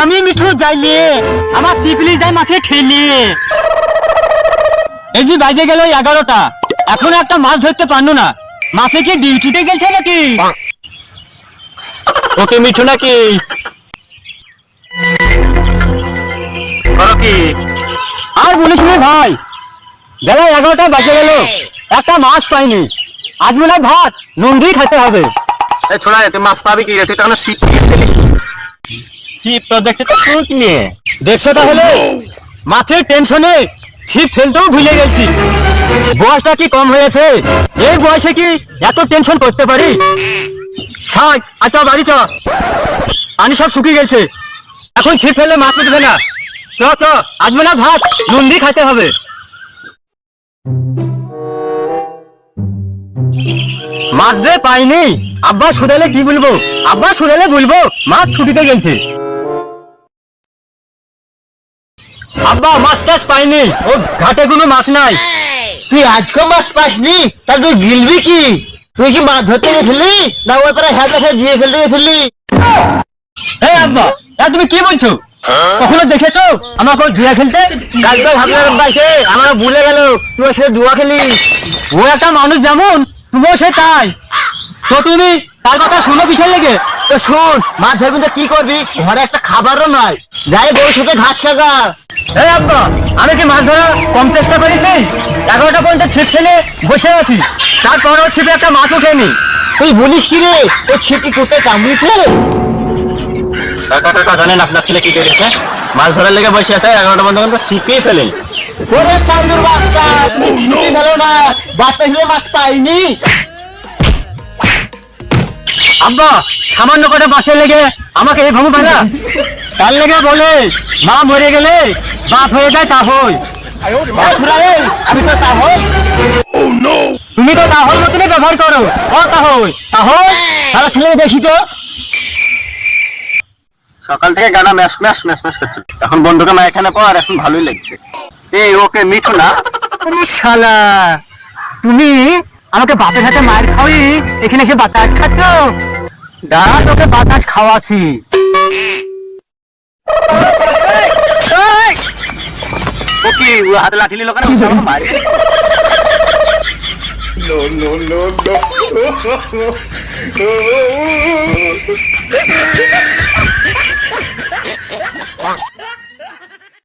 আমি মিঠু যাইলে আমার চিপলি যাই মাছে ঠেলে এই যে বাজে গেল এগারোটা। এখন একটা মাছ ধরতে পারল না। মাছে কি ডিউটিতে গেছে নাকি? ওকে মিঠু নাকি? আর বলিস নি ভাই। বেলা এগারোটা বাজে গেল। একটা মাছ পাইনি। আজ মনে ভাত, নুন খেতে হবে। ছোড়া তুই মাছ পাবি কি রে? তুই তখন শীত ছিপ তো দেখছে তো সুখ নিয়ে। দেখছ তাহলে? মাছের টেনশনে ছিপ ফেলতেও ভুলে গেছি। বয়সটা কি কম হয়েছে? এই বয়সে কি এত টেনশন করতে পারি? থাক আচ্ছা বাড়ি চ। পানি সব শুকিয়ে গেছে। এখন ছিপ ফেলে মাছ উঠবে না। চ চ, আজ হয় ভাত নুন খাইতে হবে। মাছ দে পাইনি। আব্বা শুধালে কি বলব? আব্বা শুধালে বলব মাছ ছুটিতে গেছে আব্বা মাছ টাছ পাইনি। ও ঘাটে কোনো মাছ নাই। তুই আজকে মাছ পাসনি? তা তুই গিলবি কি? তুই কি মাছ ধরতে গেছিলি? না ওই পারে হ্যাঁ দিয়ে খেলতে গেছিলি? এই আব্বা এ তুমি কি বলছো? কখনো দেখেছ? আমাকে জুয়া খেলতে? কাল তো ভাবলাম আমার ভুলে গেল। তুই সাথে জুয়া খেলি ও একটা মানুষ যেমন তুমিও সে তাই। তো তুমি তার কথা শুনো কিসের লেগে? তো শুন মাছ ধরবি তো কি করবি? ঘরে একটা খাবারও নাই। যাই বউর সাথে ঘাস খাগা। এই আব্বা আমি কি মাছ ধরা কম চেষ্টা করেছি? এগারোটা পর্যন্ত ছিপ ফেলে বসে আছি। তারপরেও ছিপে একটা মাছ ওঠেনি। তুই বলিস কি রে? ওই ছিপটি কোথায় কামড়িছে? কাকা কাকা জানেন আপনার ছেলে কি করেছে মাছ ধরার লেগে বসে আছে এগারোটা বন্ধ করে শিখিয়ে ফেলেন। ওরে চান্দুর বাচ্চা ছিপি ফেলো না বাচ্চা হিসেবে মাছ পাইনি। আব্বা সামান্য কটা বাসে লেগে আমাকে এই ভাবু তার লেগে বলে মা মরে গেলে বাপ হয়ে যায় তা হই। আমি তো তাহলে তুমি তো তাহল মতনই ব্যবহার করো। ও তাহল তারা ছেলে দেখি তো সকাল থেকে গানা ম্যাশ ম্যাশ ম্যাশ ম্যাশ করছে। এখন বন্ধুকে মা এখানে পর এখন ভালোই লাগছে। এই ওকে মিঠু না। শালা তুমি আমাকে বাপের হাতে মায়ের খাওয়াই এখানে এসে বাতাস খাচ্ছ? দাঁড়া তোকে বাতাস খাওয়াছি কি ও হাতে লাঠি নিল কেন? মারি